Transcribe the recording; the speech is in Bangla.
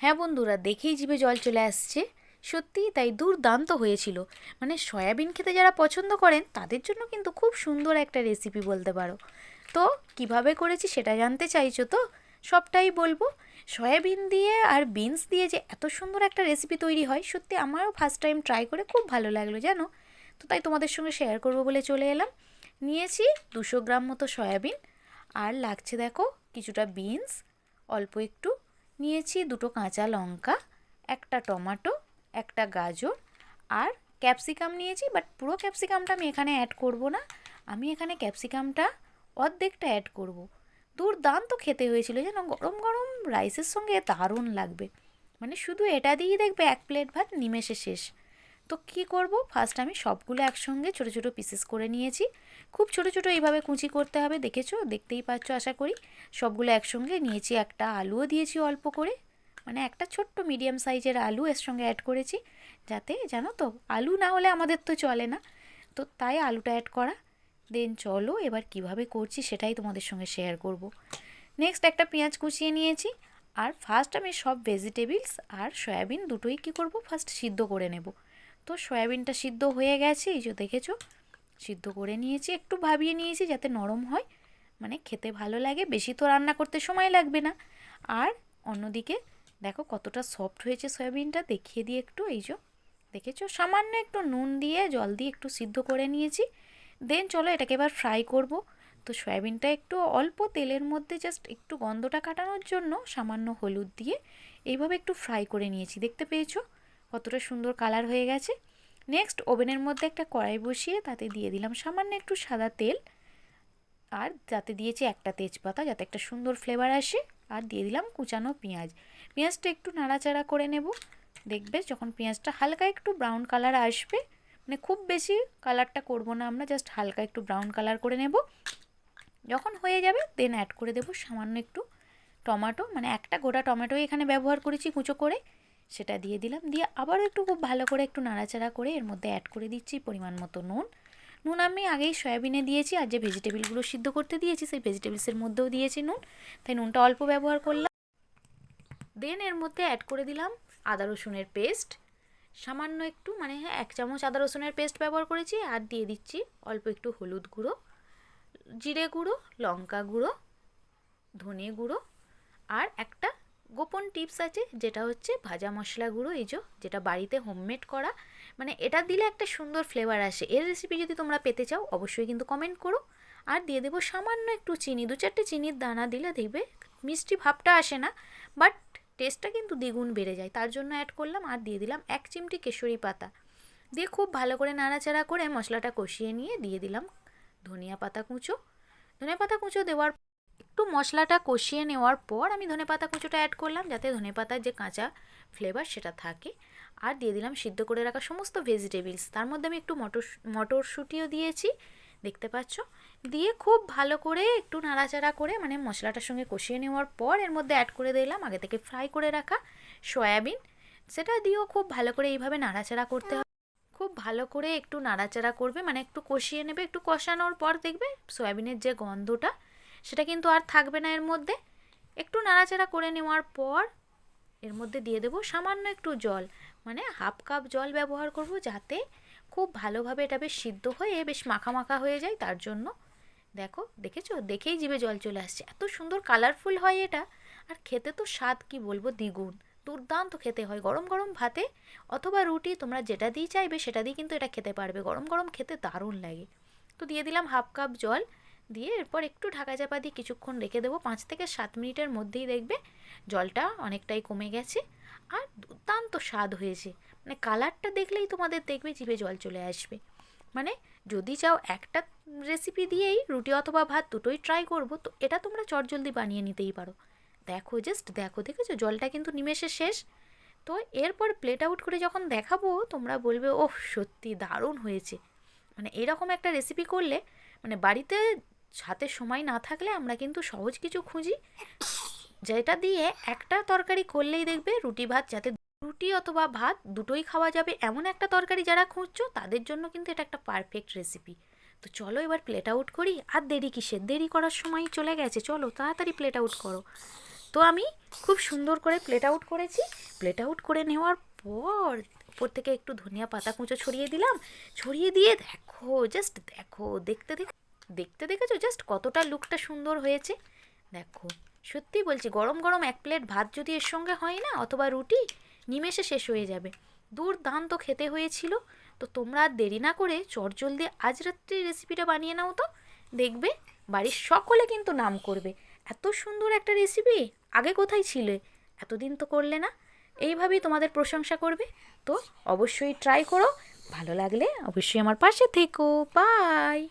হ্যাঁ বন্ধুরা, দেখেই জিভে জল চলে আসছে। সত্যিই তাই দুর্দান্ত হয়েছিল। মানে সয়াবিন খেতে যারা পছন্দ করেন, তাদের জন্য কিন্তু খুব সুন্দর একটা রেসিপি বলতে পারো। তো কীভাবে করেছি সেটা জানতে চাইছো তো? সবটাই বলব। সয়াবিন দিয়ে আর বিনস দিয়ে যে এত সুন্দর একটা রেসিপি তৈরি হয়, সত্যি আমারও ফার্স্ট টাইম ট্রাই করে খুব ভালো লাগল, জানো? তো তাই তোমাদের সঙ্গে শেয়ার করব বলে চলে এলাম। নিয়েছি দুশো গ্রাম মতো সয়াবিন। আর লাগছে দেখো কিছুটা বিনস অল্প একটু নিয়েছি দুটো কাঁচা লঙ্কা, একটা টমাটো, একটা গাজর আর ক্যাপসিকাম নিয়েছি বাট পুরো ক্যাপসিকামটা আমি এখানে অ্যাড করব না। আমি এখানে ক্যাপসিকামটা অর্ধেকটা অ্যাড করব। দুর্দান্ত খেতে হয়েছিল, যেন গরম গরম রাইসের সঙ্গে দারুণ লাগবে। মানে শুধু এটা দিয়েই দেখবে এক প্লেট ভাত, নিমেষে শেষ। তো কি করব? ফার্স্ট আমি সবগুলো একসঙ্গে ছোট ছোট পিসেস করে নিয়েছি। খুব ছোট ছোট এইভাবে কুচি করতে হবে, দেখেছ? দেখতেই পাচ্ছ, আশা করি। সবগুলো একসঙ্গে নিয়েছি, একটা আলুও দিয়েছি অল্প করে। মানে একটা ছোট্ট মিডিয়াম সাইজের আলু এর সঙ্গে অ্যাড করেছি, যাতে জানো তো, আলু না হলে আমাদের তো চলে না। তো তাই আলুটা অ্যাড করা। দেন চলো, এবার কীভাবে করছি সেটাই তোমাদের সঙ্গে শেয়ার করব। নেক্সট একটা পেঁয়াজ কুচিয়ে নিয়েছি। আর ফার্স্ট আমি সব ভেজিটেবলস আর সয়াবিন দুটোই কী করব? ফার্স্ট সিদ্ধ করে নেব। তো সয়াবিনটা সিদ্ধ হয়ে গেছে, এই যে দেখেছ? সিদ্ধ করে নিয়েছি, একটু ভাবিয়ে নিয়েছি যাতে নরম হয় মানে খেতে ভালো লাগে, বেশি তো রান্না করতে সময় লাগবে না। আর অন্যদিকে দেখো কতটা সফট হয়েছে সয়াবিনটা, দেখিয়ে দিয়ে একটু, এই যে দেখেছ? সামান্য একটু নুন দিয়ে, জল দিয়ে একটু সিদ্ধ করে নিয়েছি। দেন চলো এটাকে এবার ফ্রাই করব। তো সয়াবিনটা একটু অল্প তেলের মধ্যে জাস্ট একটু গন্ধটা কাটানোর জন্য সামান্য হলুদ দিয়ে এইভাবে একটু ফ্রাই করে নিয়েছি, দেখতে পেয়েছ? কতটা সুন্দর কালার হয়ে গেছে। নেক্সট ওভেনের মধ্যে একটা কড়াই বসিয়ে তাতে দিয়ে দিলাম সামান্য একটু সাদা তেল। আর যাতে দিয়েছি একটা তেজপাতা, যাতে একটা সুন্দর ফ্লেভার আসে। আর দিয়ে দিলাম কুচানো পেঁয়াজ। পেঁয়াজটা একটু নাড়াচাড়া করে নেব। দেখবে যখন পেঁয়াজটা হালকা একটু ব্রাউন কালার আসবে মানে খুব বেশি কালারটা করব না আমরা জাস্ট হালকা একটু ব্রাউন কালার করে নেব। যখন হয়ে যাবে দেন অ্যাড করে দেবো সামান্য একটু টমেটো। মানে একটা গোটা টমেটোই এখানে ব্যবহার করেছি কুচো করে। সেটা দিয়ে দিলাম। দিয়ে আবারও একটু খুব ভালো করে একটু নাড়াচাড়া করে এর মধ্যে অ্যাড করে দিচ্ছি পরিমাণ মতো নুন। নুন আমি আগেই সয়াবিনে দিয়েছি আর যে ভেজিটেবিলগুলো সিদ্ধ করতে দিয়েছি সেই ভেজিটেবলসের মধ্যেও দিয়েছি নুন। তাই নুনটা অল্প ব্যবহার করলাম। দেন এর মধ্যে অ্যাড করে দিলাম আদা রসুনের পেস্ট সামান্য একটু মানে হ্যাঁ এক চামচ আদা রসুনের পেস্ট ব্যবহার করেছি আর দিয়ে দিচ্ছি অল্প একটু হলুদ গুঁড়ো, জিরে গুঁড়ো, লঙ্কা গুঁড়ো, ধনে গুঁড়ো আর একটা গোপন টিপস আছে, যেটা হচ্ছে ভাজা মশলা গুঁড়ো, এই যে যেটা বাড়িতে হোমমেড করা। মানে এটা দিলে একটা সুন্দর ফ্লেভার আসে। এর রেসিপি যদি তোমরা পেতে চাও, অবশ্যই কিন্তু কমেন্ট করো। আর দিয়ে দেবো সামান্য একটু চিনি, দু চারটে চিনির দানা দিলে দেখবে মিষ্টি ভাবটা আসে না বাট টেস্টটা কিন্তু দ্বিগুণ বেড়ে যায়। তার জন্য অ্যাড করলাম আর দিয়ে দিলাম এক চিমটি কেশরি পাতা। দিয়ে খুব ভালো করে নাড়াচাড়া করে মশলাটা কষিয়ে নিয়ে দিয়ে দিলাম ধনিয়া পাতা কুঁচো। ধনিয়া পাতা কুঁচো দেওয়ার একটু মশলাটা কষিয়ে নেওয়ার পর আমি ধনে পাতা কুচোটা অ্যাড করলাম, যাতে ধনে পাতার যে কাঁচা ফ্লেভার সেটা থাকে। আর দিয়ে দিলাম সিদ্ধ করে রাখা সমস্ত ভেজিটেবলস তার মধ্যে আমি একটু মটর মটরশুঁটিও দিয়েছি, দেখতে পাচ্ছ? দিয়ে খুব ভালো করে একটু নাড়াচাড়া করে মানে মশলাটার সঙ্গে কষিয়ে নেওয়ার পর এর মধ্যে অ্যাড করে দিলাম, আগে থেকে ফ্রাই করে রাখা সয়াবিন। সেটা দিয়েও খুব ভালো করে এইভাবে নাড়াচাড়া করতে হবে। খুব ভালো করে একটু নাড়াচাড়া করবে মানে একটু কষিয়ে নেবে, একটু কষানোর পর দেখবে সয়াবিনের যে গন্ধটা সেটা কিন্তু আর থাকবে না এর মধ্যে। একটু নাড়াচাড়া করে নেওয়ার পর এর মধ্যে দিয়ে দেবো সামান্য একটু জল। মানে হাফ কাপ জল ব্যবহার করব যাতে খুব ভালোভাবে এটা বেশ সিদ্ধ হয়ে বেশ মাখা মাখা হয়ে যায় তার জন্য। দেখো, দেখেছ? দেখেই জিভে জল চলে আসছে। এত সুন্দর কালারফুল হয় এটা। আর খেতে তো স্বাদ, কি বলব, দ্বিগুণ। দুর্দান্ত খেতে হয়। গরম গরম ভাতে অথবা রুটি তোমরা যেটা দিয়ে চাইবে সেটা দিয়ে কিন্তু এটা খেতে পারবে। গরম গরম খেতে দারুণ লাগে। তো দিয়ে দিলাম হাফ কাপ জল। দিয়ে এরপর একটু ঢাকা চাপা দিয়ে কিছুক্ষণ রেখে দেবো। পাঁচ থেকে সাত মিনিটের মধ্যেই দেখবে জলটা অনেকটাই কমে গেছে আর দুর্দান্ত স্বাদ হয়েছে। মানে কালারটা দেখলেই তোমাদের দেখবে জিভে জল চলে আসবে। মানে যদি চাও একটা রেসিপি দিয়েই রুটি অথবা ভাত দুটোই ট্রাই করব, তো এটা তোমরা চটজলদি বানিয়ে নিতেই পারো। দেখো জাস্ট দেখো, দেখেছ? জলটা কিন্তু নিমেষে শেষ। তো এরপর প্লেট আউট করে যখন দেখাবো, তোমরা বলবে, ওহ, সত্যি দারুণ হয়েছে। মানে এরকম একটা রেসিপি করলে মানে বাড়িতে হাতে সময় না থাকলে আমরা কিন্তু সহজ কিছু খুঁজি। যেটা দিয়ে একটা তরকারি করলেই দেখবে রুটি, ভাত যাতে রুটি অথবা ভাত দুটোই খাওয়া যাবে এমন একটা তরকারি যারা খুঁজছো, তাদের জন্য কিন্তু এটা একটা পারফেক্ট রেসিপি তো চলো এবার প্লেট আউট করি। আর দেরি কিসের? দেরি করার সময় চলে গেছে। চলো তাড়াতাড়ি প্লেট আউট করো। তো আমি খুব সুন্দর করে প্লেট আউট করেছি। প্লেট আউট করে নেওয়ার পর উপর থেকে একটু ধনিয়া পাতা কুঁচো ছড়িয়ে দিলাম। ছড়িয়ে দিয়ে দেখো জাস্ট দেখো, দেখতে দেখ। দেখতে দেখেছ? জাস্ট কতটা লুকটা সুন্দর হয়েছে। দেখো, সত্যি বলছি, গরম গরম এক প্লেট ভাত যদি এর সঙ্গে হয় না, অথবা রুটি, নিমেষে শেষ হয়ে যাবে। দুর্দান্ত খেতে হয়েছিল। তো তোমরা আর দেরি না করে চটজলদি আজ রাত্রি রেসিপিটা বানিয়ে নাও তো। দেখবে, বাড়ির সকলে কিন্তু নাম করবে। এত সুন্দর একটা রেসিপি আগে কোথায় ছিল? এতদিন তো করলে না। এইভাবেই তোমাদের প্রশংসা করবে। তো অবশ্যই ট্রাই করো। ভালো লাগলে অবশ্যই আমার পাশে থেকো। বাই